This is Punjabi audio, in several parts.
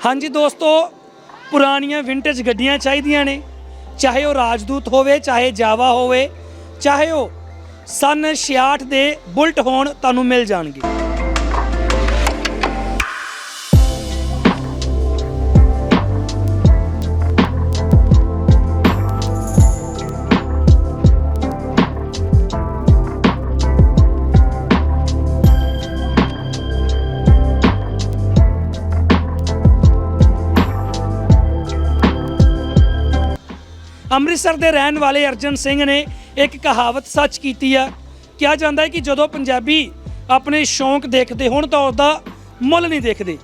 ਹਾਂਜੀ ਦੋਸਤੋ, ਪੁਰਾਣੀਆਂ ਵਿੰਟੇਜ ਗੱਡੀਆਂ ਚਾਹੀਦੀਆਂ ਨੇ। ਚਾਹੇ ਉਹ ਰਾਜਦੂਤ ਹੋਵੇ, ਚਾਹੇ ਜਾਵਾ ਹੋਵੇ, ਚਾਹੇ ਉਹ ਸਨ 66 ਦੇ ਬੁਲਟ ਹੋਣ, ਤੁਹਾਨੂੰ ਮਿਲ ਜਾਣਗੇ। ਅੰਮ੍ਰਿਤਸਰ ਦੇ ਰਹਿਣ ਵਾਲੇ ਅਰਜਨ ਸਿੰਘ ਨੇ ਇੱਕ ਕਹਾਵਤ ਸੱਚ ਕੀਤੀ ਆ। ਕਿਹਾ ਜਾਂਦਾ ਹੈ ਕਿ ਜਦੋਂ ਪੰਜਾਬੀ ਆਪਣੇ ਸ਼ੌਂਕ ਦੇਖਦੇ ਹੋਣ ਤਾਂ ਉਹਦਾ ਮੁੱਲ ਨਹੀਂ ਦੇਖਦੇ।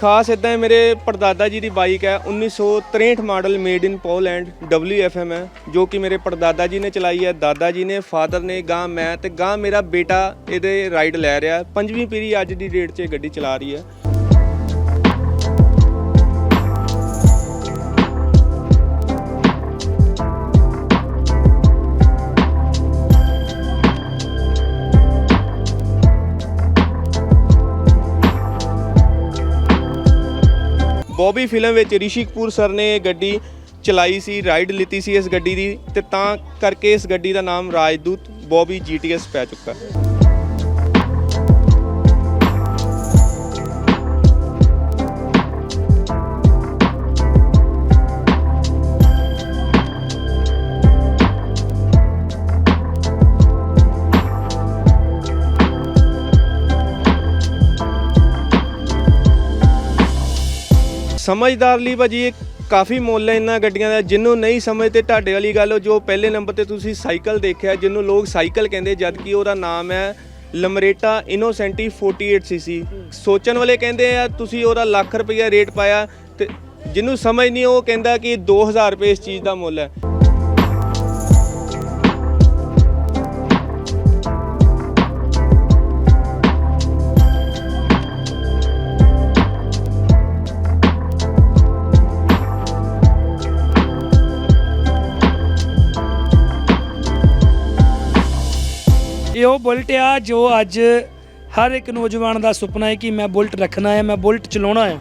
ਖਾਸ ਇਦਾਂ ਮੇਰੇ ਪੜਦਾਦਾ ਜੀ ਦੀ ਬਾਈਕ ਹੈ 1963 model made in Poland WFM ਹੈ, ਜੋ ਕਿ ਮੇਰੇ ਪੜਦਾਦਾ ਜੀ ਨੇ ਚਲਾਈ ਹੈ, ਦਾਦਾ ਜੀ ਨੇ ਫਾਦਰ ਨੇ, ਗਾਂ ਮੈਂ ਤੇ ਗਾਂ ਮੇਰਾ ਬੇਟਾ ਇਹਦੇ ਰਾਈਡ ਲੈ ਰਿਹਾ ਪੰਜਵੀਂ ਪੀੜ੍ਹੀ ਅੱਜ ਦੀ ਡੇਟ 'ਚ ਇਹ ਗੱਡੀ ਚਲਾ ਰਹੀ ਹੈ। ਬੌਬੀ ਫਿਲਮ ਵਿੱਚ ਰਿਸ਼ੀ ਕਪੂਰ ਸਰ ਨੇ ਇਹ ਗੱਡੀ ਚਲਾਈ ਸੀ ਰਾਈਡ ਲਿੱਤੀ ਸੀ ਇਸ ਗੱਡੀ ਦੀ ਤੇ ਤਾਂ ਕਰਕੇ ਇਸ ਗੱਡੀ ਦਾ ਨਾਮ ਰਾਜਦੂਤ ਬੌਬੀ GTS ਪੈ ਚੁੱਕਾ। ਹੈ ਸਮਝਦਾਰ ਲਈ ਭਾਜੀ ਇਹ ਕਾਫੀ ਮੁੱਲ ਹੈ ਇਹਨਾਂ ਗੱਡੀਆਂ ਦਾ। ਜਿਹਨੂੰ ਨਹੀਂ ਸਮਝਦੇ ਤੁਹਾਡੇ ਵਾਲੀ ਗੱਲ ਉਹ ਜੋ ਪਹਿਲੇ ਨੰਬਰ ਤੇ ਤੁਸੀਂ ਸਾਈਕਲ ਦੇਖਿਆ, ਜਿਹਨੂੰ ਲੋਕ ਸਾਈਕਲ ਕਹਿੰਦੇ ਜਦ ਕਿ ਉਹਦਾ ਨਾਮ ਹੈ ਲਮਰੇਟਾ ਇਨੋਸੈਂਟੀ 48 ਸੀਸੀ ਸੋਚਣ ਵਾਲੇ ਕਹਿੰਦੇ ਆ, ਤੁਸੀਂ ਉਹਦਾ ਲੱਖ ਰੁਪਈਆ ਰੇਟ ਪਾਇਆ ਤੇ ਜਿਹਨੂੰ ਸਮਝ ਨਹੀਂ, ਉਹ ਕਹਿੰਦਾ ਕਿ 2000 ਰੁਪਏ ਇਸ ਚੀਜ਼ ਦਾ ਮੁੱਲ ਹੈ। ਬੁਲਟ ਆ, ਜੋ ਅੱਜ ਹਰ ਇੱਕ ਨੌਜਵਾਨ ਦਾ ਸੁਪਨਾ ਹੈ ਕਿ ਮੈਂ ਬੁਲਟ ਰੱਖਣਾ ਹੈ, ਮੈਂ ਬੁਲਟ ਚਲਾਉਣਾ ਹੈ।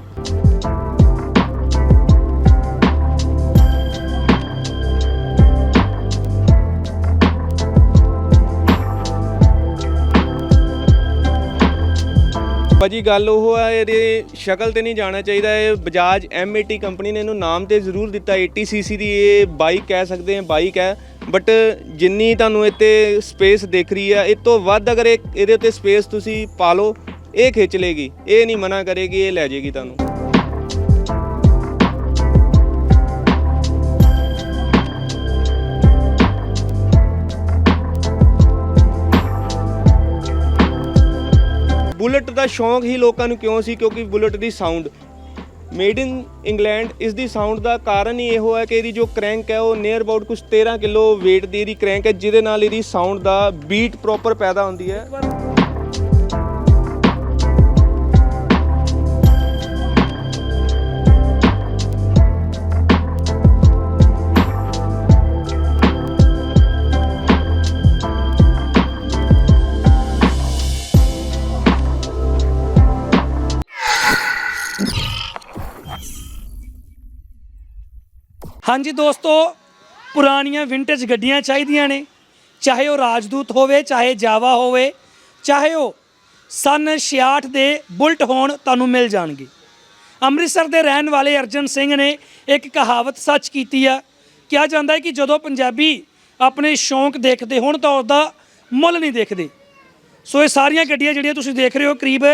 ਭਾਜੀ, ਗੱਲ ਉਹ ਆ, ਇਹਦੇ ਸ਼ਕਲ ਤੇ ਨਹੀਂ ਜਾਣਾ ਚਾਹੀਦਾ। ਇਹ ਬਜਾਜ M80 ਕੰਪਨੀ ਨੇ ਇਹਨੂੰ ਨਾਮ ਤੇ ਜ਼ਰੂਰ ਦਿੱਤਾ। 80 ਸੀਸੀ ਦੀ ਇਹ ਬਾਈਕ ਕਹਿ ਸਕਦੇ ਹਾਂ ਬਾਈਕ ਹੈ ਬਟ ਜਿੰਨੀ ਤੁਹਾਨੂੰ ਇੱਥੇ ਸਪੇਸ ਦੇਖ ਰਹੀ ਹੈ ਇਹ ਤੋਂ ਵੱਧ ਅਗਰ ਇਹ ਇਹਦੇ ਉੱਤੇ ਸਪੇਸ ਤੁਸੀਂ ਪਾ ਲਓ, ਇਹ ਖਿੱਚ ਲੇਗੀ ਇਹ ਨਹੀਂ ਮਨਾ ਕਰੇਗੀ, ਇਹ ਲੈ ਜਾਏਗੀ ਤੁਹਾਨੂੰ। ਬੁਲਟ ਦਾ ਸ਼ੌਂਕ ਹੀ ਲੋਕਾਂ ਨੂੰ ਕਿਉਂ ਸੀ? ਕਿਉਂਕਿ ਬੁਲਟ ਦੀ ਸਾਊਂਡ ਮੇਡ ਇਨ ਇੰਗਲੈਂਡ ਇਸ ਦੀ ਸਾਊਂਡ ਦਾ ਕਾਰਨ ਹੀ ਇਹੋ ਹੈ ਕਿ ਇਹਦੀ ਜੋ ਕ੍ਰੈਂਕ ਹੈ, ਉਹ ਨੀਅਰ ਅਬਾਊਟ ਕੁਝ 13 ਕਿਲੋ weight ਦੀ ਇਹਦੀ ਕ੍ਰੈਂਕ ਹੈ, ਜਿਹਦੇ ਨਾਲ ਇਹਦੀ ਸਾਊਂਡ ਦਾ ਬੀਟ ਪ੍ਰੋਪਰ ਪੈਦਾ ਹੁੰਦੀ ਹੈ। ਹਾਂਜੀ ਦੋਸਤੋ, ਪੁਰਾਣੀਆਂ ਵਿੰਟੇਜ ਗੱਡੀਆਂ ਚਾਹੀਦੀਆਂ ਨੇ। ਚਾਹੇ ਉਹ ਰਾਜਦੂਤ ਹੋਵੇ, ਚਾਹੇ ਜਾਵਾ ਹੋਵੇ, ਚਾਹੇ ਉਹ ਸਨ 66 ਦੇ ਬੁਲਟ ਹੋਣ ਤੁਹਾਨੂੰ ਮਿਲ ਜਾਣਗੇ। ਅੰਮ੍ਰਿਤਸਰ ਦੇ ਰਹਿਣ ਵਾਲੇ ਅਰਜਨ ਸਿੰਘ ਨੇ ਇੱਕ ਕਹਾਵਤ ਸੱਚ ਕੀਤੀ ਆ। ਕਿਹਾ ਜਾਂਦਾ ਹੈ ਕਿ ਜਦੋਂ ਪੰਜਾਬੀ ਆਪਣੇ ਸ਼ੌਂਕ ਦੇਖਦੇ ਹੋਣ ਤਾਂ ਉਹਦਾ ਮੁੱਲ ਨਹੀਂ ਦੇਖਦੇ। ਸੋ ਇਹ ਸਾਰੀਆਂ ਗੱਡੀਆਂ ਜਿਹੜੀਆਂ ਤੁਸੀਂ ਦੇਖ ਰਹੇ ਹੋ, ਕਰੀਬ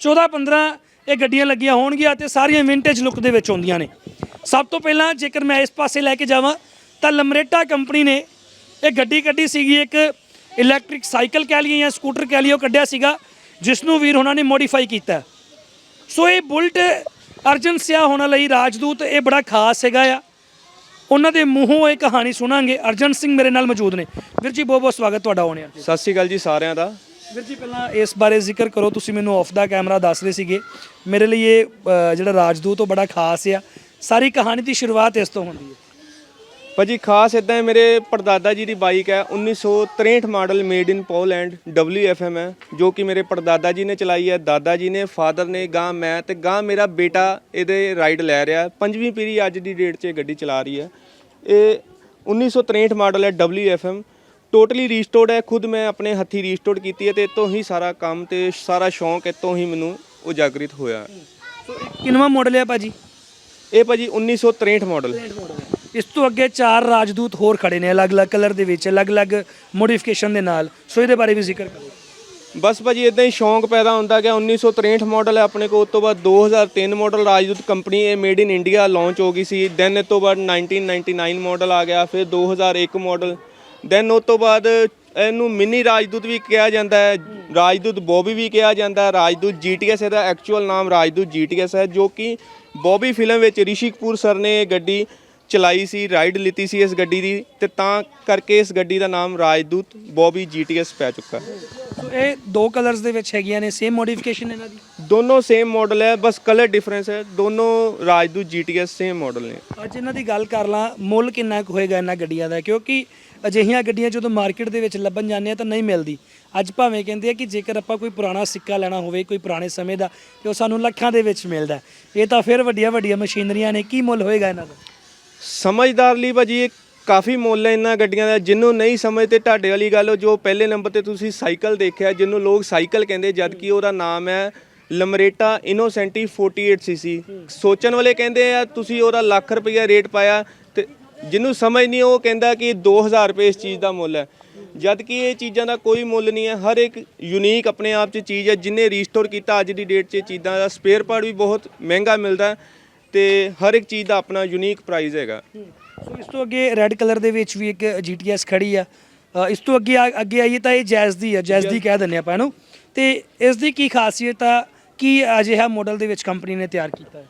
14 15 ਇਹ ਗੱਡੀਆਂ ਲੱਗੀਆਂ ਹੋਣਗੀਆਂ ਤੇ ਸਾਰੀਆਂ ਵਿੰਟੇਜ ਲੁੱਕ ਦੇ ਵਿੱਚ ਆਉਂਦੀਆਂ ਨੇ। ਸਭ ਤੋਂ ਪਹਿਲਾਂ ਜੇਕਰ ਮੈਂ ਇਸ ਪਾਸੇ ਲੈ ਕੇ ਜਾਵਾਂ ਤਾਂ ਲਮਰੇਟਾ ਕੰਪਨੀ ਨੇ ਇਹ ਗੱਡੀ ਕੱਢੀ ਸੀਗੀ ਇੱਕ ਇਲੈਕਟ੍ਰਿਕ ਸਾਈਕਲ ਕਹਿ ਲਈਏ ਜਾਂ ਸਕੂਟਰ ਕਹਿ ਲਈਏ ਉਹ ਕੱਢਿਆ ਸੀਗਾ ਜਿਸ ਨੂੰ ਵੀਰ ਉਹਨਾਂ ਨੇ ਮੋਡੀਫਾਈ ਕੀਤਾ। ਸੋ ਇਹ ਬੁਲਟ ਅਰਜਨ ਸਿਆ ਹੋਣ ਲਈ ਰਾਜਦੂਤ ਇਹ ਬੜਾ ਖਾਸ ਹੈਗਾ ਆ। ਉਹਨਾਂ ਦੇ ਮੂੰਹੋਂ ਇਹ ਕਹਾਣੀ ਸੁਣਾਂਗੇ। ਅਰਜਨ ਸਿੰਘ ਮੇਰੇ ਨਾਲ ਮੌਜੂਦ ਨੇ। ਵੀਰ ਜੀ ਬਹੁਤ ਬਹੁਤ ਸਵਾਗਤ ਤੁਹਾਡਾ ਹੋਣੇ ਸਤਿ ਸ਼੍ਰੀ ਅਕਾਲ ਜੀ ਸਾਰਿਆਂ ਦਾ। ਵੀਰ ਜੀ ਪਹਿਲਾਂ ਇਸ ਬਾਰੇ ਜ਼ਿਕਰ ਕਰੋ। ਤੁਸੀਂ ਮੈਨੂੰ ਆਫ ਦਾ ਕੈਮਰਾ ਦੱਸ ਰਹੇ ਸੀਗੇ। ਮੇਰੇ ਲਈ ਇਹ ਅ, ਜਿਹੜਾ ਰਾਜਦੂਤ ਉਹ ਬੜਾ ਖਾਸ ਆ। ਸਾਰੀ ਕਹਾਣੀ ਦੀ ਸ਼ੁਰੂਆਤ ਇਸ ਤੋਂ ਹੁੰਦੀ ਹੈ। ਭਾਜੀ ਖਾਸ ਇਦਾਂ ਹੈ ਮੇਰੇ ਪੜਦਾਦਾ ਜੀ ਦੀ ਬਾਈਕ ਹੈ 1963 model made in Poland WFM ਹੈ ਜੋ ਕਿ ਮੇਰੇ ਪੜਦਾਦਾ ਜੀ ਨੇ ਚਲਾਈ ਹੈ ਦਾਦਾ ਜੀ ਨੇ ਫਾਦਰ ਨੇ ਗਾਂ ਮੈਂ ਤੇ ਗਾਂ ਮੇਰਾ ਬੇਟਾ ਇਹਦੇ ਰਾਈਡ ਲੈ ਰਿਹਾ। ਪੰਜਵੀਂ ਪੀੜ੍ਹੀ ਅੱਜ ਦੀ ਡੇਟ 'ਚ ਇਹ ਗੱਡੀ ਚਲਾ ਰਹੀ ਹੈ। ਇਹ 1963 ਮਾਡਲ ਹੈ WFM ਟੋਟਲੀ ਰੀਸਟੋਰਡ ਹੈ ਖੁਦ ਮੈਂ ਆਪਣੇ ਹੱਥੀ ਰੀਸਟੋਰਡ ਕੀਤੀ ਹੈ ਤੇ ਇਤੋਂ ਹੀ ਸਾਰਾ ਕੰਮ ਤੇ ਸਾਰਾ ਸ਼ੌਂਕ ਇਤੋਂ ਹੀ ਮੈਨੂੰ ਉਜਾਗਰਿਤ ਹੋਇਆ ਸੋ ਇਹ ਕਿੰਨਵਾਂ ਮਾਡਲ ਹੈ ਭਾਜੀ? ਇਹ ਭਾਜੀ 1963 ਮਾਡਲ ਇਸ ਤੋਂ ਅੱਗੇ ਚਾਰ ਰਾਜਦੂਤ ਹੋਰ ਖੜੇ ਨੇ ਅਲੱਗ-ਅਲੱਗ ਕਲਰ ਦੇ ਵਿੱਚ ਅਲੱਗ-ਅਲੱਗ ਮੋਡੀਫਿਕੇਸ਼ਨ ਦੇ ਨਾਲ। ਸੋ ਇਹਦੇ ਬਾਰੇ ਵੀ ਜ਼ਿਕਰ ਕਰੋ। ਬਸ ਭਾਜੀ ਇਦਾਂ ਹੀ ਸ਼ੌਂਕ ਪੈਦਾ ਹੁੰਦਾ ਗਿਆ 1963 ਮਾਡਲ ਹੈ। ਆਪਣੇ ਕੋਲ ਉਸ ਤੋਂ ਬਾਅਦ 2003 ਮਾਡਲ ਰਾਜਦੂਤ ਕੰਪਨੀ ਇਹ ਮੇਡ ਇਨ ਇੰਡੀਆ ਲਾਂਚ ਹੋ ਗਈ ਸੀ। ਦੈਨ ਇਸ ਤੋਂ ਬਾਅਦ 1999 ਮਾਡਲ ਆ ਗਿਆ। ਫਿਰ 2001 ਮਾਡਲ ਦੈਨ ਉਸ ਤੋਂ ਬਾਅਦ ਇਹਨੂੰ ਮਿਨੀ ਰਾਜਦੂਤ ਵੀ ਕਿਹਾ ਜਾਂਦਾ ਹੈ। ਰਾਜਦੂਤ ਬੋਬੀ ਵੀ ਕਿਹਾ ਜਾਂਦਾ ਹੈ। ਰਾਜਦੂਤ ਜੀਟੀਐਸ ਇਹਦਾ ਐਕਚੁਅਲ ਨਾਮ ਰਾਜਦੂਤ ਜੀਟੀਐਸ ਹੈ ਜੋ ਕਿ ਬੌਬੀ ਫਿਲਮ ਵਿੱਚ ਰਿਸ਼ੀ ਕਪੂਰ ਸਰ ਨੇ ਇਹ ਗੱਡੀ ਚਲਾਈ ਸੀ ਰਾਈਡ ਲਿੱਤੀ ਸੀ ਇਸ ਗੱਡੀ ਦੀ ਤੇ ਤਾਂ ਕਰਕੇ ਇਸ ਗੱਡੀ ਦਾ ਨਾਮ ਰਾਜਦੂਤ ਬੋਬੀ ਜੀਟੀਐਸ ਪੈ ਚੁੱਕਾ। ਹੈ ਸੋ ਇਹ ਦੋ ਕਲਰਸ ਦੇ ਵਿੱਚ ਹੈਗੀਆਂ ਨੇ ਸੇਮ ਮੋਡੀਫਿਕੇਸ਼ਨ ਇਹਨਾਂ ਦੀ? ਦੋਨੋਂ ਸੇਮ ਮਾਡਲ ਹੈ ਬਸ ਕਲਰ ਡਿਫਰੈਂਸ ਹੈ ਦੋਨੋਂ ਰਾਜਦੂਤ ਜੀਟੀਐਸ ਸੇਮ ਮਾਡਲ ਨੇ। ਅੱਜ ਇਹਨਾਂ ਦੀ ਗੱਲ ਕਰ ਲਾਂ ਮੁੱਲ ਕਿੰਨਾ ਕੁ ਹੋਏਗਾ ਇਹਨਾਂ ਗੱਡੀਆਂ ਦਾ? ਕਿਉਂਕਿ ਅਜਿਹੀਆਂ ਗੱਡੀਆਂ ਜਦੋਂ ਮਾਰਕੀਟ ਦੇ ਵਿੱਚ ਲੱਭਣ ਜਾਂਦੇ ਆ ਤਾਂ ਨਹੀਂ ਮਿਲਦੀ। ਅੱਜ ਭਾਵੇਂ ਕਹਿੰਦੇ ਆ ਕਿ ਜੇਕਰ ਆਪਾਂ ਕੋਈ ਪੁਰਾਣਾ ਸਿੱਕਾ ਲੈਣਾ ਹੋਵੇ ਕੋਈ ਪੁਰਾਣੇ ਸਮੇਂ ਦਾ ਤੇ ਉਹ ਸਾਨੂੰ ਲੱਖਾਂ ਦੇ ਵਿੱਚ ਮਿਲਦਾ ਹੈ। ਇਹ ਤਾਂ ਫਿਰ ਵੱਡੀਆਂ ਵੱਡੀਆਂ ਮਸ਼ੀਨਰੀਆਂ ਨੇ ਕੀ ਮੁੱਲ ਹੋਏਗਾ ਇਹਨਾਂ ਦਾ? ਸਮਝਦਾਰ ਲਈ ਭਾਜੀ ਇਹ ਕਾਫੀ ਮੁੱਲ ਹੈ ਇਹਨਾਂ ਗੱਡੀਆਂ ਦਾ। ਜਿਹਨੂੰ ਨਹੀਂ ਸਮਝਦੇ ਤੁਹਾਡੇ ਵਾਲੀ ਗੱਲ, ਜੋ ਪਹਿਲੇ ਨੰਬਰ ਤੇ ਤੁਸੀਂ ਸਾਈਕਲ ਦੇਖਿਆ, ਜਿਹਨੂੰ ਲੋਕ ਸਾਈਕਲ ਕਹਿੰਦੇ ਜਦ ਕਿ ਉਹਦਾ ਨਾਮ ਹੈ ਲਮਰੇਟਾ ਇਨੋਸੈਂਟੀ 48 ਸੀਸੀ। ਸੋਚਣ ਵਾਲੇ ਕਹਿੰਦੇ ਆ, ਤੁਸੀਂ ਉਹਦਾ ਲੱਖ ਰੁਪਈਆ ਰੇਟ ਪਾਇਆ ਤੇ ਜਿਹਨੂੰ ਸਮਝ ਨਹੀਂ, ਉਹ ਕਹਿੰਦਾ ਕਿ 2000 ਰੁਪਏ ਇਸ ਚੀਜ਼ ਦਾ ਮੁੱਲ ਹੈ। ਜਦ ਕਿ ਇਹ ਚੀਜ਼ਾਂ ਦਾ ਕੋਈ ਮੁੱਲ ਨਹੀਂ ਹੈ, ਹਰ ਇੱਕ ਯੂਨੀਕ ਆਪਣੇ ਆਪ 'ਚ ਚੀਜ਼ ਹੈ, ਜਿਨੇ ਰੀਸਟੋਰ ਕੀਤਾ ਅੱਜ ਦੀ ਡੇਟ 'ਚ ਇਹ ਚੀਜ਼ਾਂ ਦਾ। ਸਪੇਅਰ ਪਾਰਟ ਵੀ ਬਹੁਤ ਮਹਿੰਗਾ ਮਿਲਦਾ ਤੇ ਹਰ ਇੱਕ ਚੀਜ਼ ਦਾ ਆਪਣਾ ਯੂਨੀਕ ਪ੍ਰਾਈਸ ਹੈਗਾ। ਸੋ ਇਸ ਤੋਂ ਅੱਗੇ ਰੈੱਡ ਕਲਰ ਦੇ ਵਿੱਚ ਵੀ ਇੱਕ GTS ਖੜੀ ਆ। ਅ, ਇਸ ਤੋਂ ਅੱਗੇ ਆ- ਅੱਗੇ ਆਈਏ ਤਾਂ ਇਹ ਜੈਜ਼ ਦੀ ਆ ਜੈਜ਼ ਦੀ ਕਹਿ ਦਿੰਦੇ ਆਪਾਂ ਇਹਨੂੰ। ਤੇ ਇਸ ਦੀ ਕੀ ਖਾਸੀਅਤ ਆ ਕੀ ਅਜਿਹਾ ਮਾਡਲ ਦੇ ਵਿੱਚ ਕੰਪਨੀ ਨੇ ਤਿਆਰ ਕੀਤਾ ਹੈ?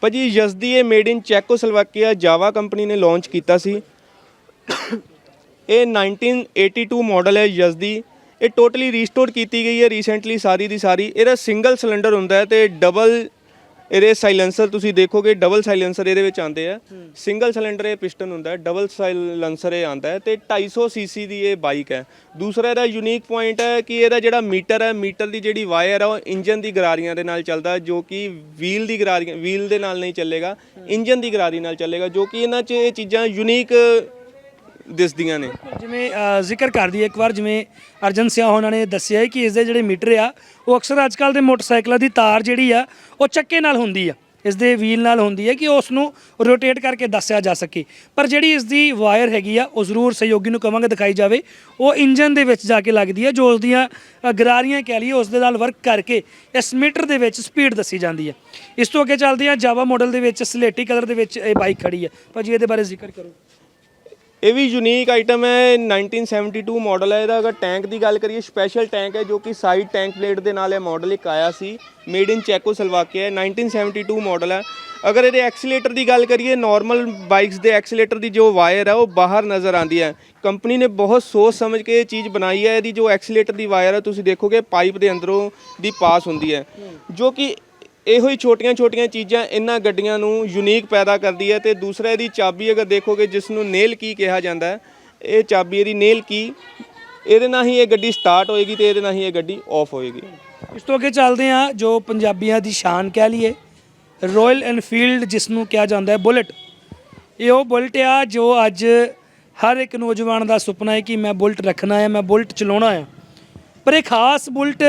ਭਾਜੀ ਯਸਦੀ ਇਹ made in Czechoslovakia Jawa company ਨੇ ਲਾਂਚ ਕੀਤਾ ਸੀ। ਇਹ 1982 ਮਾਡਲ ਹੈ ਯਸਦੀ ਇਹ ਟੋਟਲੀ ਰੀਸਟੋਰ ਕੀਤੀ ਗਈ ਹੈ ਰੀਸੈਂਟਲੀ ਸਾਰੀ ਦੀ ਸਾਰੀ। ਇਹਦਾ ਸਿੰਗਲ ਸਿਲੰਡਰ ਹੁੰਦਾ ਹੈ ਤੇ ਡਬਲ ਇਹਦੇ ਸਾਈਲੈਂਸਰ ਤੁਸੀਂ ਦੇਖੋਗੇ ਡਬਲ ਸਾਈਲੈਂਸਰ ਇਹਦੇ ਵਿੱਚ ਆਉਂਦੇ ਆ। ਸਿੰਗਲ ਸਿਲੰਡਰ ਇਹ ਪਿਸਟਨ ਹੁੰਦਾ ਹੈ ਡਬਲ ਸਾਈਲੈਂਸਰ ਇਹ ਆਉਂਦਾ ਹੈ ਤੇ 250 ਸੀਸੀ ਦੀ ਇਹ ਬਾਈਕ ਹੈ। ਦੂਸਰਾ ਇਹਦਾ ਯੂਨੀਕ ਪੁਆਇੰਟ ਹੈ ਕਿ ਇਹਦਾ ਜਿਹੜਾ ਮੀਟਰ ਹੈ ਮੀਟਰ ਦੀ ਜਿਹੜੀ ਵਾਇਰ ਹੈ ਉਹ ਇੰਜਨ ਦੀ ਗਰਾਰੀਆਂ ਦੇ ਨਾਲ ਚੱਲਦਾ ਜੋ ਕਿ ਵੀਲ ਦੀ ਗਰਾਰੀਆਂ ਵੀਲ ਦੇ ਨਾਲ ਨਹੀਂ ਚੱਲੇਗਾ ਇੰਜਨ ਦੀ ਗਰਾਰੀ ਨਾਲ ਚੱਲੇਗਾ ਜੋ ਕਿ ਇਹਨਾਂ 'ਚ ਇਹ ਚੀਜ਼ਾਂ ਯੂਨੀਕ ਦਿਸਦੀਆਂ ਨੇ। ਜਿਵੇਂ ਅ, ਜ਼ਿਕਰ ਕਰਦੀ ਦਈਏ ਇੱਕ ਵਾਰ ਜਿਵੇਂ ਅਰਜਨ ਸਿਆ ਉਹਨਾਂ ਨੇ ਦੱਸਿਆ ਹੈ ਕਿ ਇਸ ਦੇ ਜਿਹੜੇ ਮੀਟਰ ਆ ਉਹ ਅਕਸਰ ਅੱਜਕੱਲ ਦੇ ਮੋਟਰਸਾਈਕਲਾਂ ਦੀ ਤਾਰ ਜਿਹੜੀ ਆ ਉਹ ਚੱਕੇ ਨਾਲ ਹੁੰਦੀ ਆ। ਇਸ ਦੇ ਵੀਲ ਨਾਲ ਹੁੰਦੀ ਹੈ ਕਿ ਉਸ ਨੂੰ ਰੋਟੇਟ ਕਰਕੇ ਦੱਸਿਆ ਜਾ ਸਕੇ। ਪਰ ਜਿਹੜੀ ਇਸ ਦੀ ਵਾਇਰ ਹੈਗੀ ਆ ਉਹ ਜ਼ਰੂਰ ਸਹਿਯੋਗੀ ਨੂੰ ਕਵਾਂਗੇ ਦਿਖਾਈ ਜਾਵੇ। ਉਹ ਇੰਜਨ ਦੇ ਵਿੱਚ ਜਾ ਕੇ ਲੱਗਦੀ ਹੈ ਜੋ ਉਸ ਦੀਆਂ ਅ, ਗਰਾਰੀਆਂ ਕਹਿ ਲਈਏ ਉਸ ਦੇ ਨਾਲ ਵਰਕ ਕਰਕੇ ਇਸ ਮੀਟਰ ਦੇ ਵਿੱਚ ਸਪੀਡ ਦੱਸੀ ਜਾਂਦੀ ਹੈ। ਇਸ ਤੋਂ ਅੱਗੇ ਚੱਲਦੇ ਆ ਜਾਵਾ ਮਾਡਲ ਦੇ ਵਿੱਚ ਸਲੇਟੀ ਕਲਰ ਦੇ ਵਿੱਚ ਇਹ ਬਾਈਕ ਖੜੀ ਹੈ। ਭਾਜੀ ਇਹਦੇ ਬਾਰੇ ਜ਼ਿਕਰ ਕਰੋ। ਇਹ ਵੀ ਯੂਨੀਕ ਆਈਟਮ ਹੈ 1972 ਮਾਡਲ ਹੈ। ਇਹਦਾ ਅਗਰ ਟੈਂਕ ਦੀ ਗੱਲ ਕਰੀਏ ਸਪੈਸ਼ਲ ਟੈਂਕ ਹੈ ਜੋ ਕਿ ਸਾਈਡ ਟੈਂਕ ਪਲੇਟ ਦੇ ਨਾਲ ਇਹ ਮਾਡਲ ਇੱਕ ਆਇਆ ਸੀ। ਮੇਡ ਇਨ ਚੈਕੋਸਲੋਵਾਕੀਆ 1972 ਮਾਡਲ ਹੈ। ਅਗਰ ਇਹਦੇ ਐਕਸੀਲੇਟਰ ਦੀ ਗੱਲ ਕਰੀਏ ਨਾਰਮਲ ਬਾਈਕਸ ਦੇ ਐਕਸੀਲੇਟਰ ਦੀ ਜੋ ਵਾਇਰ ਹੈ, ਉਹ ਬਾਹਰ ਨਜ਼ਰ ਆਉਂਦੀ ਹੈ। ਕੰਪਨੀ ਨੇ ਬਹੁਤ ਸੋਚ ਸਮਝ ਕੇ ਇਹ ਚੀਜ਼ ਬਣਾਈ ਹੈ। ਇਹਦੀ ਜੋ ਐਕਸੀਲੇਟਰ ਦੀ ਵਾਇਰ ਹੈ, ਤੁਸੀਂ ਦੇਖੋਗੇ ਪਾਈਪ ਦੇ ਅੰਦਰੋਂ ਦੀ ਪਾਸ ਹੁੰਦੀ ਹੈ। ਜੋ ਕਿ ਇਹੋ ਹੀ ਛੋਟੀਆਂ-ਛੋਟੀਆਂ ਚੀਜ਼ਾਂ ਇਹਨਾਂ ਗੱਡੀਆਂ ਨੂੰ ਯੂਨੀਕ ਪੈਦਾ ਕਰਦੀ ਹੈ ਤੇ ਦੂਸਰਾ ਇਹਦੀ ਚਾਬੀ ਅਗਰ ਦੇਖੋਗੇ ਜਿਸ ਨੂੰ ਨੇਲ ਕੀ ਕਿਹਾ ਜਾਂਦਾ ਹੈ, ਇਹ ਚਾਬੀ ਇਹਦੀ ਨੇਲ ਕੀ ਇਹਦੇ ਨਾਲ ਹੀ ਇਹ ਗੱਡੀ ਸਟਾਰਟ ਹੋਏਗੀ ਤੇ ਇਹਦੇ ਨਾਲ ਹੀ ਇਹ ਗੱਡੀ ਆਫ ਹੋਏਗੀ। ਇਸ ਤੋਂ ਅੱਗੇ ਚੱਲਦੇ ਹਾਂ, ਜੋ ਪੰਜਾਬੀਆਂ ਦੀ ਸ਼ਾਨ ਕਹਿ ਲਈਏ ਰਾਇਲ ਐਨਫੀਲਡ ਜਿਸ ਨੂੰ ਕਿਹਾ ਜਾਂਦਾ ਹੈ ਬੁਲਟ। ਇਹ ਉਹ ਬੁਲਟ ਆ ਜੋ ਅੱਜ ਹਰ ਇੱਕ ਨੌਜਵਾਨ ਦਾ ਸੁਪਨਾ ਹੈ ਕਿ ਮੈਂ ਬੁਲਟ ਰੱਖਣਾ ਹੈ, ਮੈਂ ਬੁਲਟ ਚਲਾਉਣਾ ਹੈ। ਪਰ ਇਹ ਖਾਸ ਬੁਲਟ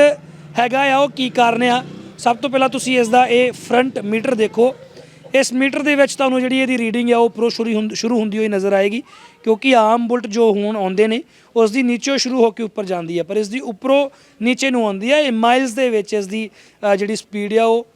ਹੈਗਾ ਆ, ਉਹ ਕੀ ਕਾਰਨ ਆ? ਸਭ ਤੋਂ ਪਹਿਲਾਂ ਤੁਸੀਂ ਇਸ ਦਾ ਇਹ ਫਰੰਟ ਮੀਟਰ ਦੇਖੋ। ਇਸ ਮੀਟਰ ਦੇ ਵਿੱਚ ਤੁਹਾਨੂੰ ਜਿਹੜੀ ਇਹਦੀ ਰੀਡਿੰਗ ਆ, ਉਹ ਉੱਪਰੋਂ ਸ਼ੁਰੂ ਹੁੰਦ- ਸ਼ੁਰੂ ਹੁੰਦੀ ਹੋਈ ਨਜ਼ਰ ਆਏਗੀ। ਕਿਉਂਕਿ ਆਮ ਬੁਲਟ ਜੋ ਹੁਣ ਆਉਂਦੇ ਨੇ ਉਸ ਦੀ ਨੀਚੋਂ ਸ਼ੁਰੂ ਹੋ ਕੇ ਉੱਪਰ ਜਾਂਦੀ ਹੈ ਪਰ ਇਸ ਦੀ ਉੱਪਰੋਂ ਨੀਚੇ ਨੂੰ ਆਉਂਦੀ ਹੈ ਇਹ ਮਾਈਲਸ ਦੇ ਵਿੱਚ ਇਸ ਦੀ ਜਿਹੜੀ ਸਪੀਡ ਆ, ਉਹ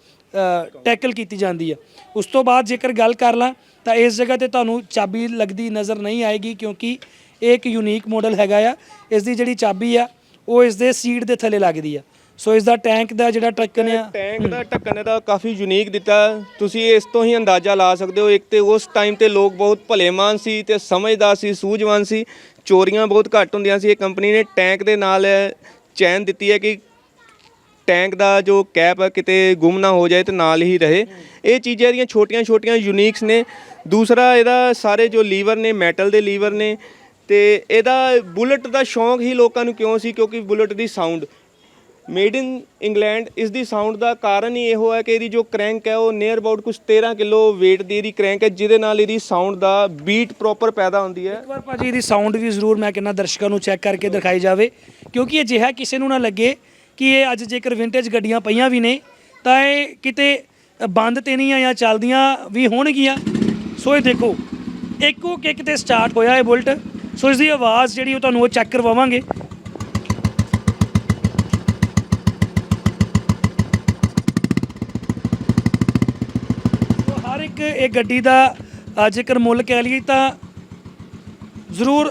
ਟੈਕਲ ਕੀਤੀ ਜਾਂਦੀ ਹੈ ਉਸ ਤੋਂ ਬਾਅਦ ਜੇਕਰ ਗੱਲ ਕਰ ਲਾਂ, ਤਾਂ ਇਸ ਜਗ੍ਹਾ ਤੇ ਤੁਹਾਨੂੰ ਚਾਬੀ ਲੱਗਦੀ ਨਜ਼ਰ ਨਹੀਂ ਆਏਗੀ, ਕਿਉਂਕਿ ਇਹ ਇੱਕ ਯੂਨੀਕ ਮਾਡਲ ਹੈਗਾ ਆ। ਇਸ ਦੀ ਜਿਹੜੀ ਚਾਬੀ ਆ, ਉਹ ਇਸ ਦੇ ਸੀਟ ਦੇ ਥੱਲੇ ਲੱਗਦੀ ਆ। ਸੋ ਇਸ ਦਾ ਟੈਂਕ ਦਾ ਜਿਹੜਾ ਢੱਕਣ ਆ? ਟੈਂਕ ਦਾ ਢੱਕਣ ਦਾ ਕਾਫੀ ਯੂਨੀਕ ਦਿੱਤਾ। ਤੁਸੀਂ ਇਸ ਤੋਂ ਹੀ ਅੰਦਾਜ਼ਾ ਲਾ ਸਕਦੇ ਹੋ, ਇੱਕ ਤੇ ਉਸ ਟਾਈਮ ਤੇ ਲੋਕ ਬਹੁਤ ਭਲੇਮਾਨ ਸੀ ਤੇ ਸਮਝਦਾਰ ਸੀ, ਸੂਝਵਾਨ ਸੀ। ਚੋਰੀਆਂ ਬਹੁਤ ਘੱਟ ਹੁੰਦੀਆਂ ਸੀ। ਇਹ ਕੰਪਨੀ ਨੇ ਟੈਂਕ ਦੇ ਨਾਲ ਚੈਨ ਦਿੱਤੀ ਹੈ ਕਿ ਟੈਂਕ ਦਾ ਜੋ ਕੈਪ ਕਿਤੇ ਗੁੰਮ ਨਾ ਹੋ ਜਾਏ ਤੇ ਨਾਲ ਹੀ ਰਹੇ। ਇਹ ਚੀਜ਼ਾਂ ਇਹਦੀਆਂ ਛੋਟੀਆਂ ਛੋਟੀਆਂ ਯੂਨੀਕਸ ਨੇ। ਦੂਸਰਾ, ਇਹਦਾ ਸਾਰੇ ਜੋ ਲੀਵਰ ਨੇ ਮੈਟਲ ਦੇ ਲੀਵਰ ਨੇ, ਤੇ ਇਹਦਾ ਬੁਲਟ ਦਾ ਸ਼ੌਂਕ ਹੀ ਲੋਕਾਂ ਨੂੰ ਕਿਉਂ ਸੀ? ਕਿਉਂਕਿ ਬੁਲਟ ਦੀ ਸਾਊਂਡ ਮੇਡ ਇਨ ਇੰਗਲੈਂਡ, ਇਸ ਦੀ ਸਾਊਂਡ ਦਾ ਕਾਰਨ ਹੀ ਇਹੋ ਹੈ ਕਿ ਇਹਦੀ ਜੋ ਕ੍ਰੈਂਕ ਹੈ, ਉਹ ਨੀਅਰ ਅਬਾਊਟ ਕੁਝ 13 ਕਿਲੋ weight ਦੀ ਇਹਦੀ ਕ੍ਰੈਂਕ ਹੈ, ਜਿਹਦੇ ਨਾਲ ਇਹਦੀ ਸਾਊਂਡ ਦਾ ਬੀਟ ਪ੍ਰੋਪਰ ਪੈਦਾ ਹੁੰਦੀ ਹੈ। ਇੱਕ ਵਾਰ ਭਾਜੀ ਇਹਦੀ ਸਾਊਂਡ ਵੀ ਜ਼ਰੂਰ ਮੈਂ ਕਹਿੰਦਾ ਦਰਸ਼ਕਾਂ ਨੂੰ ਚੈੱਕ ਕਰਕੇ ਦਿਖਾਈ ਜਾਵੇ, ਕਿਉਂਕਿ ਅਜਿਹਾ ਕਿਸੇ ਨੂੰ ਨਾ ਲੱਗੇ ਕਿ ਇਹ ਅੱਜ ਜੇਕਰ ਵਿੰਟੇਜ ਗੱਡੀਆਂ ਪਈਆਂ ਵੀ ਨੇ, ਤਾਂ ਇਹ ਕਿਤੇ ਬੰਦ ਤੇ ਨਹੀਂ ਆ ਜਾਂ ਚੱਲਦੀਆਂ ਵੀ ਹੋਣਗੀਆਂ। ਸੋ ਇਹ ਦੇਖੋ, ਇੱਕੋ ਕਿੱਕ ਤੇ ਸਟਾਰਟ ਹੋਇਆ ਇਹ ਬੁਲਟ, ਸੋ ਇਸ ਦੀ ਆਵਾਜ਼ ਜਿਹੜੀ ਉਹ ਤੁਹਾਨੂੰ ਉਹ ਚੈੱਕ ਕਰਵਾਵਾਂਗੇ। ਸੋ ਇਹ ਗੱਡੀ ਦਾ ਜੇਕਰ ਮੁੱਲ ਕਹਿ ਲਈਏ ਤਾਂ ਜ਼ਰੂਰ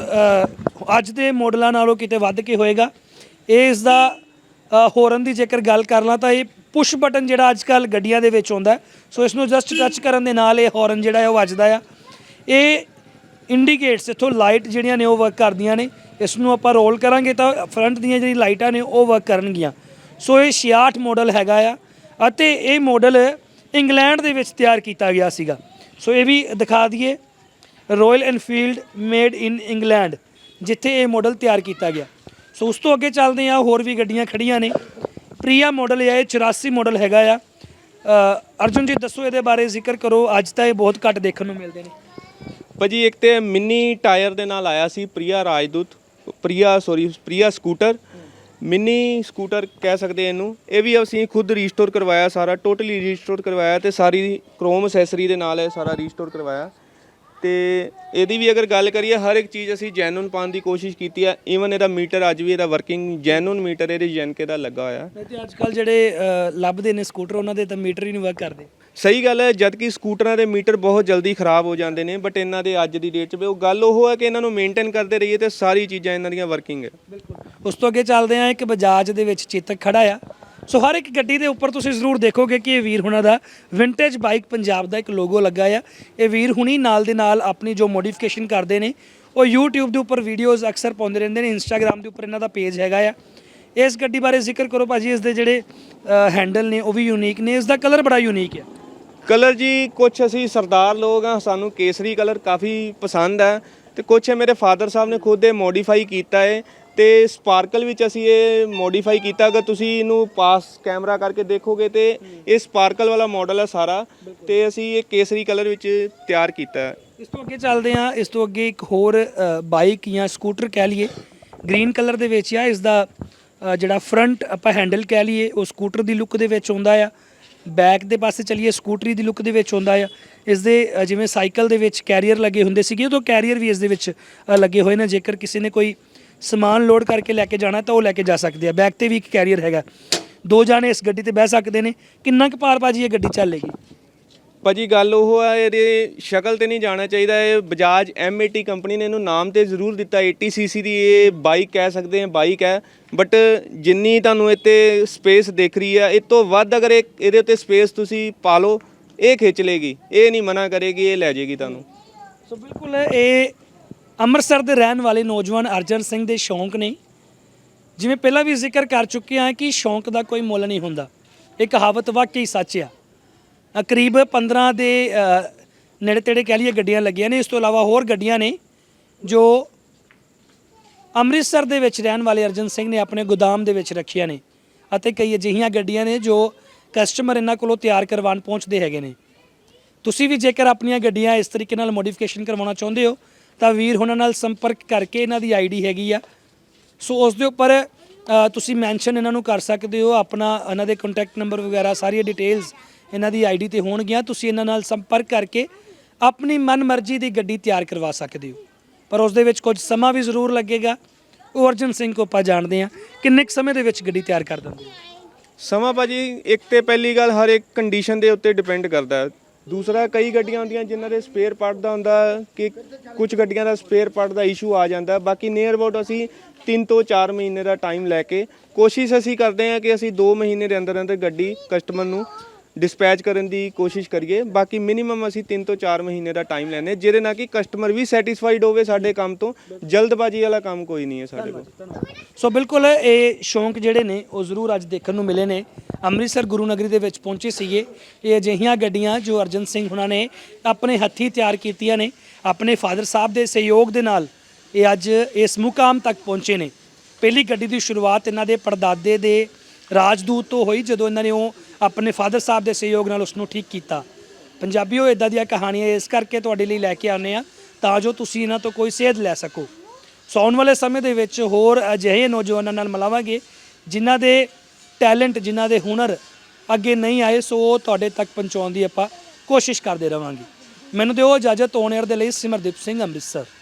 ਅੱਜ ਦੇ ਮਾਡਲਾਂ ਨਾਲੋਂ ਕਿਤੇ ਵੱਧ ਕੇ ਹੋਏਗਾ। ਇਹ ਇਸ ਦਾ ਹੋਰਨ ਦੀ ਜੇਕਰ ਗੱਲ ਕਰ ਲਾਂ ਤਾਂ ਇਹ ਪੁਸ਼ ਬਟਨ ਜਿਹੜਾ ਅੱਜ ਕੱਲ ਗੱਡੀਆਂ ਦੇ ਵਿੱਚ ਆਉਂਦਾ ਸੋ ਇਸ ਨੂੰ ਜਸਟ ਟੱਚ ਕਰਨ ਦੇ ਨਾਲ ਇਹ ਹਾਰਨ ਜਿਹੜਾ ਹੈ ਉਹ ਵੱਜਦਾ ਆ। ਇਹ ਇੰਡੀਕੇਟਸ ਇੱਥੋਂ ਲਾਈਟ ਜਿਹੜੀਆਂ ਨੇ ਉਹ ਵਰਕ ਕਰਦੀਆਂ ਨੇ। ਇਸ ਨੂੰ ਆਪਾਂ ਰੋਲ ਕਰਾਂਗੇ ਤਾਂ ਫਰੰਟ ਦੀਆਂ ਜਿਹੜੀ ਲਾਈਟਾਂ ਨੇ ਉਹ ਵਰਕ ਕਰਨਗੀਆਂ। ਸੋ ਇਹ 66 ਮਾਡਲ ਹੈਗਾ ਆ। ਅਤੇ ਇਹ ਮਾਡਲ ਇੰਗਲੈਂਡ ਦੇ ਵਿੱਚ ਤਿਆਰ ਕੀਤਾ ਗਿਆ ਸੀਗਾ। ਸੋ ਇਹ ਵੀ ਦਿਖਾ ਦਈਏ Royal Enfield made in England ਜਿੱਥੇ ਇਹ ਮਾਡਲ ਤਿਆਰ ਕੀਤਾ ਗਿਆ। ਸੋ ਉਸ ਤੋਂ ਅੱਗੇ ਚੱਲਦੇ ਆ ਹੋਰ ਵੀ ਗੱਡੀਆਂ ਖੜੀਆਂ ਨੇ। ਪ੍ਰੀਆ ਮਾਡਲ ਹੈ ਇਹ 84 ਮਾਡਲ ਹੈਗਾ ਆ। ਅਰਜੁਨ ਜੀ ਦੱਸੋ ਇਹਦੇ ਬਾਰੇ ਜ਼ਿਕਰ ਕਰੋ, ਅੱਜ ਤਾਂ ਇਹ ਬਹੁਤ ਘੱਟ ਦੇਖਣ ਨੂੰ ਮਿਲਦੇ ਨੇ। ਭਾਜੀ, ਇੱਕ ਤੇ ਮਿੰਨੀ ਟਾਇਰ ਦੇ ਨਾਲ ਆਇਆ ਸੀ, Priya Rajdoot, Priya sorry Priya scooter. Mini scooter ਕਹਿ ਸਕਦੇ ਇਹਨੂੰ। ਇਹ ਵੀ ਅਸੀਂ ਖੁਦ ਰੀਸਟੋਰ ਕਰਵਾਇਆ ਸਾਰਾ ਟੋਟਲੀ ਰੀਸਟੋਰ ਕਰਵਾਇਆ ਤੇ ਸਾਰੀ ਕ੍ਰੋਮ ਅਸੈਸਰੀ ਦੇ ਨਾਲ ਇਹ ਸਾਰਾ ਰੀਸਟੋਰ ਕਰਵਾਇਆ। ਤੇ ਇਹਦੀ ਵੀ ਅਗਰ ਗੱਲ ਕਰੀਏ, ਹਰ ਇੱਕ ਚੀਜ਼ ਅਸੀਂ ਜੈਨੂਨ ਪਾਉਣ ਦੀ ਕੋਸ਼ਿਸ਼ ਕੀਤੀ ਹੈ ਈਵਨ ਇਹਦਾ ਮੀਟਰ ਅੱਜ ਵੀ ਇਹਦਾ ਵਰਕਿੰਗ ਜੈਨੂਨ ਮੀਟਰ, ਇਹਦੇ ਜੈਨਕੇ ਦਾ ਲੱਗਾ ਹੋਇਆ। ਤੇ ਅੱਜ ਕੱਲ ਜਿਹੜੇ ਲੱਭਦੇ ਨੇ ਸਕੂਟਰ, ਉਹਨਾਂ ਦੇ ਤਾਂ ਮੀਟਰ ਹੀ ਨਹੀਂ ਵਰਕ ਕਰਦੇ। ਸਹੀ ਗੱਲ ਹੈ, ਜਦ ਕਿ ਸਕੂਟਰਾਂ ਦੇ ਮੀਟਰ ਬਹੁਤ ਜਲਦੀ ਖਰਾਬ ਹੋ ਜਾਂਦੇ ਨੇ ਬਟ ਇਹਨਾਂ ਦੇ ਅੱਜ ਦੀ ਡੇਟ 'ਚ ਵੀ ਉਹ ਗੱਲ ਉਹ ਹੈ ਕਿ ਇਹਨਾਂ ਨੂੰ ਮੇਨਟੇਨ ਕਰਦੇ ਰਹੀਏ ਤੇ ਸਾਰੀ ਚੀਜ਼ਾਂ ਇਹਨਾਂ ਦੀਆਂ ਵਰਕਿੰਗ ਹੈ। ਬਿਲਕੁਲ। ਉਸ ਤੋਂ ਅੱਗੇ ਚੱਲਦੇ ਆ ਇੱਕ ਬਜਾਜ ਦੇ ਵਿੱਚ ਚੇਤਕ ਖੜਾ ਆ। ਸੋ ਹਰ ਇੱਕ ਗੱਡੀ ਦੇ ਉੱਪਰ ਤੁਸੀਂ ਜ਼ਰੂਰ ਦੇਖੋਗੇ ਕਿ ਇਹ ਵੀਰ ਹੁਣਾਂ ਦਾ ਵਿੰਟੇਜ ਬਾਈਕ ਪੰਜਾਬ ਦਾ ਇੱਕ ਲੋਗੋ ਲੱਗਾ ਆ। ਇਹ ਵੀਰ ਹੁਣੀ ਨਾਲ ਦੇ ਨਾਲ ਆਪਣੀ ਜੋ ਮੋਡੀਫਿਕੇਸ਼ਨ ਕਰਦੇ ਨੇ, ਉਹ YouTube ਦੇ ਉੱਪਰ ਵੀਡੀਓਜ਼ ਅਕਸਰ ਪਾਉਂਦੇ ਰਹਿੰਦੇ ਨੇ, Instagram ਦੇ ਉੱਪਰ ਇਹਨਾਂ ਦਾ ਪੇਜ ਹੈਗਾ ਆ। ਇਸ ਗੱਡੀ ਬਾਰੇ ਜ਼ਿਕਰ ਕਰੋ ਭਾਜੀ, ਇਸ ਦੇ ਜਿਹੜੇ ਹੈਂਡਲ ਨੇ ਉਹ ਵੀ ਯੂਨੀਕ ਨੇ, ਇਸ ਦਾ ਕਲਰ ਬੜਾ ਯੂਨੀਕ ਹੈ ਕਲਰ ਜੀ ਕੁਝ ਅਸੀਂ ਸਰਦਾਰ ਲੋਕ ਆ, ਸਾਨੂੰ ਕੇਸਰੀ ਕਲਰ ਕਾਫੀ ਪਸੰਦ ਹੈ ਤੇ ਕੁਝ ਮੇਰੇ ਫਾਦਰ ਸਾਹਿਬ ਨੇ ਖੁਦ ਇਹ ਮੋਡੀਫਾਈ ਕੀਤਾ ਹੈ ਤੇ ਸਪਾਰਕਲ ਵਿੱਚ ਅਸੀਂ ਇਹ ਮੋਡੀਫਾਈ ਕੀਤਾ। ਅਗਰ ਤੁਸੀਂ ਇਹਨੂੰ ਪਾਸ ਕੈਮਰਾ ਕਰਕੇ ਦੇਖੋਗੇ ਤੇ ਇਹ ਸਪਾਰਕਲ ਵਾਲਾ ਮਾਡਲ ਹੈ ਸਾਰਾ। ਤੇ ਅਸੀਂ ਇਹ ਕੇਸਰੀ ਕਲਰ ਵਿੱਚ ਤਿਆਰ ਕੀਤਾ। ਹੈ ਇਸ ਤੋਂ ਅੱਗੇ ਚੱਲਦੇ ਹਾਂ। ਇਸ ਤੋਂ ਅੱਗੇ ਇੱਕ ਹੋਰ ਬਾਈਕ ਜਾਂ ਸਕੂਟਰ ਕਹਿ ਲਈਏ। ਗ੍ਰੀਨ ਕਲਰ ਦੇ ਵਿੱਚ ਆ। ਇਸ ਦਾ ਜਿਹੜਾ ਫਰੰਟ ਆਪਾਂ ਹੈਂਡਲ ਕਹਿ ਲਈਏ, ਉਹ ਸਕੂਟਰ ਦੀ ਲੁੱਕ ਦੇ ਵਿੱਚ ਆਉਂਦਾ ਆ। ਬੈਕ ਦੇ ਪਾਸੇ ਚਲੀਏ, ਸਕੂਟਰੀ ਦੀ ਲੁੱਕ ਦੇ ਵਿੱਚ ਹੁੰਦਾ ਆ। ਇਸ ਦੇ ਜਿਵੇਂ ਸਾਈਕਲ ਦੇ ਵਿੱਚ ਕੈਰੀਅਰ ਲੱਗੇ ਹੁੰਦੇ ਸੀਗੇ, ਉਦੋਂ ਕੈਰੀਅਰ ਵੀ ਇਸ ਦੇ ਵਿੱਚ ਲੱਗੇ ਹੋਏ ਨੇ। ਜੇਕਰ ਕਿਸੇ ਨੇ ਕੋਈ ਸਮਾਨ ਲੋਡ ਕਰਕੇ ਲੈ ਕੇ ਜਾਣਾ, ਤਾਂ ਉਹ ਲੈ ਕੇ ਜਾ ਸਕਦੇ ਆ। ਬੈਕ ਤੇ ਵੀ ਇੱਕ ਕੈਰੀਅਰ ਹੈਗਾ। ਦੋ ਜਾਣੇ ਇਸ ਗੱਡੀ ਤੇ ਬਹਿ ਸਕਦੇ ਨੇ। ਕਿੰਨਾ ਕੁ ਪਾਰ ਭਾਜੀ ਇਹ ਗੱਡੀ ਚੱਲੇਗੀ? ਭਾਜੀ, ਗੱਲ ਉਹ ਆ, ਇਹਦੇ ਸ਼ਕਲ ਤੇ ਨਹੀਂ ਜਾਣਾ ਚਾਹੀਦਾ। ਇਹ ਬਜਾਜ M80 ਕੰਪਨੀ ਨੇ ਇਹਨੂੰ ਨਾਮ ਤੇ ਜ਼ਰੂਰ ਦਿੱਤਾ। 80 ਸੀਸੀ ਦੀ ਇਹ ਬਾਈਕ ਕਹਿ ਸਕਦੇ ਹਾਂ ਬਾਈਕ ਹੈ। ਬਟ ਜਿੰਨੀ ਤੁਹਾਨੂੰ ਇੱਥੇ ਸਪੇਸ ਦਿਖ ਰਹੀ ਆ, ਇਹ ਤੋਂ ਵੱਧ ਅਗਰ ਇਹ, ਇਹਦੇ ਉੱਤੇ ਸਪੇਸ ਤੁਸੀਂ ਪਾ ਲਓ, ਇਹ ਖਿੱਚ ਲੇਗੀ ਇਹ ਨਹੀਂ ਮਨਾ ਕਰੇਗੀ, ਇਹ ਲੈ ਜਾਏਗੀ ਤੁਹਾਨੂੰ। ਸੋ ਬਿਲਕੁਲ, ਇਹ ਅੰਮ੍ਰਿਤਸਰ ਦੇ ਰਹਿਣ ਵਾਲੇ ਨੌਜਵਾਨ ਅਰਜਨ ਸਿੰਘ ਦੇ ਸ਼ੌਂਕ ਨੇ। ਜਿਵੇਂ ਪਹਿਲਾਂ ਵੀ ਜ਼ਿਕਰ ਕਰ ਚੁੱਕੇ ਹਾਂ ਕਿ ਸ਼ੌਂਕ ਦਾ ਕੋਈ ਮੁੱਲ ਨਹੀਂ ਹੁੰਦਾ। ਇਹ ਕਹਾਵਤ ਵਾਕਈ ਸੱਚ ਆ। ਅ, ਕਰੀਬ 15 ਦੇ ਅ, ਨੇੜੇ ਤੇੜੇ ਕਹਿ ਲਈਏ ਗੱਡੀਆਂ ਲੱਗੀਆਂ ਨੇ। ਇਸ ਤੋਂ ਇਲਾਵਾ ਹੋਰ ਗੱਡੀਆਂ ਨੇ ਜੋ ਅੰਮ੍ਰਿਤਸਰ ਦੇ ਵਿੱਚ ਰਹਿਣ ਵਾਲੇ ਅਰਜਨ ਸਿੰਘ ਨੇ ਆਪਣੇ ਗੋਦਾਮ ਦੇ ਵਿੱਚ ਰੱਖੀਆਂ ਨੇ ਅਤੇ ਕਈ ਅਜਿਹੀਆਂ ਗੱਡੀਆਂ ਨੇ ਜੋ ਕਸਟਮਰ ਇਹਨਾਂ ਕੋਲੋਂ ਤਿਆਰ ਕਰਵਾਉਣ ਪਹੁੰਚਦੇ ਹੈਗੇ ਨੇ। ਤੁਸੀਂ ਵੀ ਜੇਕਰ ਆਪਣੀਆਂ ਗੱਡੀਆਂ ਇਸ ਤਰੀਕੇ ਨਾਲ ਮੋਡੀਫਿਕੇਸ਼ਨ ਕਰਵਾਉਣਾ ਚਾਹੁੰਦੇ ਹੋ ਤਾਂ ਵੀਰ ਉਹਨਾਂ ਨਾਲ ਸੰਪਰਕ ਕਰਕੇ ਇਹਨਾਂ ਦੀ ਆਈਡੀ ਹੈਗੀ ਆ। ਸੋ ਉਸ ਦੇ ਉੱਪਰ ਅ, ਤੁਸੀਂ ਮੈਂਸ਼ਨ ਇਹਨਾਂ ਨੂੰ ਕਰ ਸਕਦੇ ਹੋ ਆਪਣਾ ਇਹਨਾਂ ਦੇ ਕੰਟੈਕਟ ਨੰਬਰ ਵਗੈਰਾ ਸਾਰੀਆਂ ਡਿਟੇਲਸ ਇਹਨਾਂ ਦੀ ਆਈਡੀ ਤੇ ਹੋਣਗੀਆਂ, ਤੁਸੀਂ ਇਹਨਾਂ ਨਾਲ ਸੰਪਰਕ ਕਰਕੇ ਆਪਣੀ ਮਨਮਰਜ਼ੀ ਦੀ ਗੱਡੀ ਤਿਆਰ ਕਰਵਾ ਸਕਦੇ ਹੋ। ਪਰ ਉਸ ਦੇ ਵਿੱਚ ਕੁਝ ਸਮਾਂ ਵੀ ਜ਼ਰੂਰ ਲੱਗੇਗਾ। ਉਹ ਅਰਜਨ ਸਿੰਘ ਕੋ ਆਪਾਂ ਜਾਣਦੇ ਆ ਕਿੰਨੇ ਕੁ ਸਮੇਂ ਦੇ ਵਿੱਚ ਗੱਡੀ ਤਿਆਰ ਕਰ ਦਿੰਦੇ ਹੋ ਸਮਾਂ ਭਾਜੀ, ਇੱਕ ਤੇ ਪਹਿਲੀ ਗੱਲ ਹਰ ਇੱਕ ਕੰਡੀਸ਼ਨ ਦੇ ਉੱਤੇ ਡਿਪੈਂਡ ਕਰਦਾ ਹੈ। ਦੂਸਰਾ, ਕਈ ਗੱਡੀਆਂ ਹੁੰਦੀਆਂ ਜਿਨ੍ਹਾਂ ਦੇ ਸਪੇਅਰ ਪਾਰਟ ਦਾ ਹੁੰਦਾ ਕਿ ਕੁਝ ਗੱਡੀਆਂ ਦਾ ਸਪੇਅਰ ਪਾਰਟ ਦਾ ਇਸ਼ੂ ਆ ਜਾਂਦਾ ਬਾਕੀ ਨੀਅਰ ਅਬਾਊਟ ਅਸੀਂ 3 ਤੋਂ 4 ਮਹੀਨੇ ਦਾ ਟਾਈਮ ਲੈ ਕੇ ਕੋਸ਼ਿਸ਼ ਅਸੀਂ ਕਰਦੇ ਹਾਂ ਕਿ ਅਸੀਂ 2 ਮਹੀਨੇ ਦੇ ਅੰਦਰ ਅੰਦਰ ਗੱਡੀ ਕਸਟਮਰ ਨੂੰ ਡਿਸਪੈਚ ਕਰਨ ਦੀ ਕੋਸ਼ਿਸ਼ ਕਰੀਏ। ਬਾਕੀ ਮਿਨੀਮਮ ਅਸੀਂ 3 ਤੋਂ 4 ਮਹੀਨੇ ਦਾ ਟਾਈਮ ਲੈਨੇ ਜਿਹਦੇ ਨਾਲ ਕਿ ਕਸਟਮਰ ਵੀ ਸੈਟੀਸਫਾਈਡ ਹੋਵੇ ਸਾਡੇ ਕੰਮ ਤੋਂ। ਜਲਦਬਾਜ਼ੀ ਵਾਲਾ ਕੰਮ ਕੋਈ ਨਹੀਂ ਹੈ ਸਾਡੇ ਕੋਲ। ਸੋ ਬਿਲਕੁਲ ਇਹ ਸ਼ੌਂਕ ਜਿਹੜੇ ਨੇ, ਉਹ ਜ਼ਰੂਰ ਅੱਜ ਦੇਖਣ ਨੂੰ ਮਿਲੇ ਨੇ। ਅੰਮ੍ਰਿਤਸਰ ਗੁਰੂ ਨਗਰੀ ਦੇ ਵਿੱਚ ਪਹੁੰਚੇ ਸੀਗੇ। ਇਹ ਅਜਿਹੀਆਂ ਗੱਡੀਆਂ ਜੋ ਅਰਜਨ ਸਿੰਘ ਹੁਣਾਂ ਨੇ ਆਪਣੇ ਹੱਥੀਂ ਤਿਆਰ ਕੀਤੀਆਂ ਨੇ। ਆਪਣੇ ਫਾਦਰ ਸਾਹਿਬ ਦੇ ਸਹਿਯੋਗ ਦੇ ਨਾਲ ਇਹ ਅੱਜ ਇਸ ਮੁਕਾਮ ਤੱਕ ਪਹੁੰਚੇ ਨੇ। ਪਹਿਲੀ ਗੱਡੀ ਦੀ ਸ਼ੁਰੂਆਤ ਇਹਨਾਂ ਦੇ ਪੜਦਾਦੇ ਦੇ ਰਾਜਦੂਤ ਤੋਂ ਹੋਈ ਜਦੋਂ ਇਹਨਾਂ ਨੇ ਉਹ ਆਪਣੇ ਫਾਦਰ ਸਾਹਿਬ ਦੇ ਸਹਿਯੋਗ ਨਾਲ ਉਸ ਨੂੰ ਠੀਕ ਕੀਤਾ। ਪੰਜਾਬੀਓ ਇਦਾਂ ਦੀਆਂ ਕਹਾਣੀਆਂ ਇਸ ਕਰਕੇ ਤੁਹਾਡੇ ਲਈ ਲੈ ਕੇ ਆਉਂਦੇ ਆ ਤਾਂ ਜੋ ਤੁਸੀਂ ਇਹਨਾਂ ਤੋਂ ਕੋਈ ਸੇਧ ਲੈ ਸਕੋ। ਸੋ ਆਉਣ ਵਾਲੇ ਸਮੇਂ ਦੇ ਵਿੱਚ ਹੋਰ ਅਜਿਹੇ ਨੌਜਵਾਨਾਂ ਨਾਲ ਮਿਲਾਵਾਂਗੇ ਜਿਨ੍ਹਾਂ ਦੇ ਟੈਲੈਂਟ, ਜਿਨ੍ਹਾਂ ਦੇ ਹੁਨਰ ਅੱਗੇ ਨਹੀਂ ਆਏ, ਸੋ ਉਹ ਤੁਹਾਡੇ ਤੱਕ ਪਹੁੰਚਾਉਣ ਦੀ ਆਪਾਂ ਕੋਸ਼ਿਸ਼ ਕਰਦੇ ਰਵਾਂਗੇ। ਮੈਨੂੰ ਦਿਓ ਇਜਾਜ਼ਤ ਔਨ 에ਅਰ ਦੇ ਲਈ ਸਿਮਰਦੀਪ ਸਿੰਘ, ਅੰਮ੍ਰਿਤਸਰ।